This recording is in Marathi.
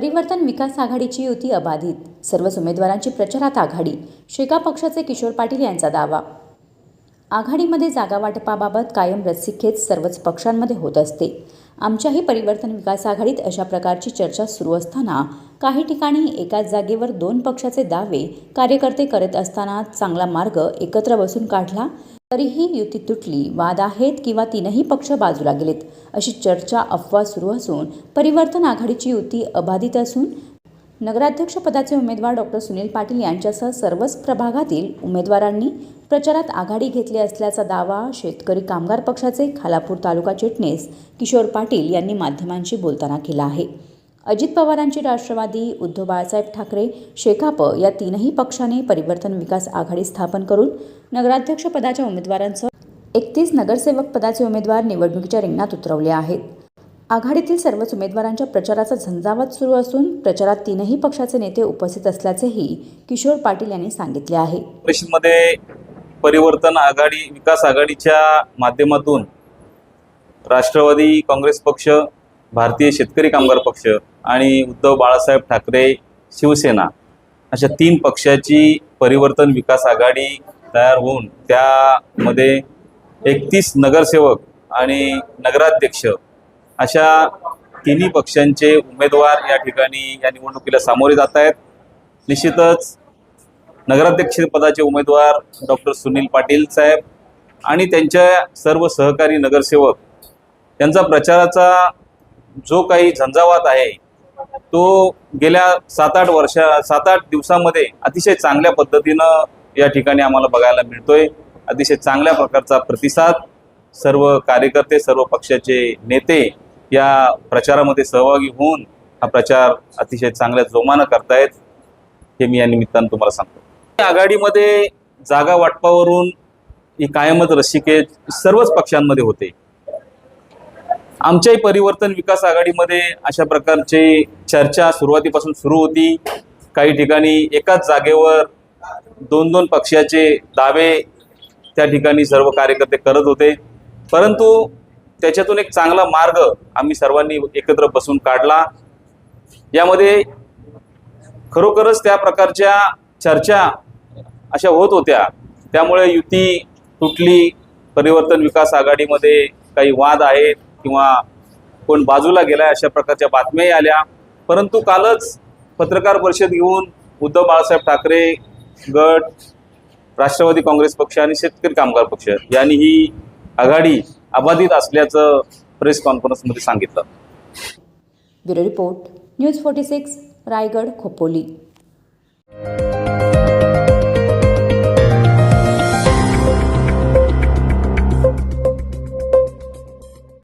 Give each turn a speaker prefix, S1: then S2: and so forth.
S1: परिवर्तन विकास आघाडीची युती अबाधित. सर्वच उमेदवारांची प्रचारात आघाडी. शेका पक्षाचे किशोर पाटील यांचा दावा. आघाडीमध्ये जागा वाटपाबाबत कायम रस्सीखेच सर्वच पक्षांमध्ये होत असते. आमच्याही परिवर्तन विकास आघाडीत अशा प्रकारची चर्चा सुरू असताना काही ठिकाणी एकाच जागेवर दोन पक्षाचे दावे कार्यकर्ते करत असताना चांगला मार्ग एकत्र बसून काढला तरीही युती तुटली वाद आहेत किंवा तीनही पक्ष बाजूला गेलेत अशी चर्चा अफवा सुरू असून परिवर्तन आघाडीची युती अबाधित असून नगराध्यक्षपदाचे उमेदवार डॉक्टर सुनील पाटील यांच्यासह सर्वच प्रभागातील उमेदवारांनी प्रचारात आघाडी घेतली असल्याचा दावा शेतकरी कामगार पक्षाचे खालापूर तालुका चिटणीस किशोर पाटील यांनी माध्यमांशी बोलताना केला आहे. अजित पवारांची राष्ट्रवादी उद्धव बाळासाहेब ठाकरे शेकाप या तीनही पक्षाने परिवर्तन विकास आघाडी स्थापन करून नगराध्यक्षपदाच्या उमेदवारांसह एकतीस नगरसेवक पदाचे उमेदवार निवडणुकीच्या रिंगणात उतरवले आहेत. आघाडीतील सर्वच उमेदवारांच्या प्रचाराचा झंझावात सुरू असून प्रचारात तीनही पक्षाचे नेते उपस्थित असल्याचेही किशोर पाटील यांनी सांगितले आहे.
S2: परिषदमध्ये परिवर्तन आघाडी विकास आघाडीच्या माध्यमातून राष्ट्रवादी काँग्रेस पक्ष भारतीय शेतकरी कामगार पक्ष आणि उद्धव बाळासाहेब ठाकरे शिवसेना अशा तीन पक्षाची परिवर्तन विकास आघाडी तयार होऊन त्यामध्ये एकतीस नगरसेवक आणि नगराध्यक्ष अशा तिन्ही पक्षांचे उमेदवार या ठिकाणी या निवडणुकीला सामोरे जात आहेत. निश्चितच नगराध्यक्षपदाचे उमेदवार डॉक्टर सुनील पाटील साहेब आणि त्यांच्या सर्व सहकारी नगरसेवक त्यांचा प्रचाराचा जो काही झंझावात आहे तो गेल्या सात आठ वर्षा सात आठ दिवसामध्ये अतिशय चांगल्या पद्धतीनं या ठिकाणी आम्हाला बघायला मिळतोय. अतिशय चांगल्या प्रकारचा प्रतिसाद सर्व कार्यकर्ते सर्व पक्षाचे नेते या प्रचारामध्ये सहभागी होऊन हा प्रचार अतिशय चांगल्या जोमानं करतायत हे मी या निमित्तानं तुम्हाला सांगतो. आघाडीमध्ये जागा वाटपावरून ही कायमच रसिके सर्वच पक्षांमध्ये होते. आमच्याही परिवर्तन विकास आघाडीमध्ये अशा प्रकारची चर्चा सुरुवातीपासून सुरू होती. काही ठिकाणी एकाच जागेवर दोन दोन पक्षाचे दावे त्या ठिकाणी सर्व कार्यकर्ते करत होते. परंतु त्याच्यातून एक चांगला मार्ग आम्ही सर्वांनी एकत्र बसून काढला. यामध्ये खरोखरच त्या प्रकारच्या चर्चा अशा होत होत्या. त्यामुळे युती तुटली. परिवर्तन विकास आघाडीमध्ये काही वाद आहेत किंवा कोण बाजूला गेलाय अशा प्रकारच्या बातम्याही आल्या. परंतु कालच पत्रकार परिषद घेऊन उद्धव बाळासाहेब ठाकरे गट राष्ट्रवादी काँग्रेस पक्ष आणि शेतकरी कामगार पक्ष यांनी ही आघाडी अबाधित असल्याचं प्रेस कॉन्फरन्समध्ये सांगितलं.
S1: Bureau report news forty six Raigad Khopoli.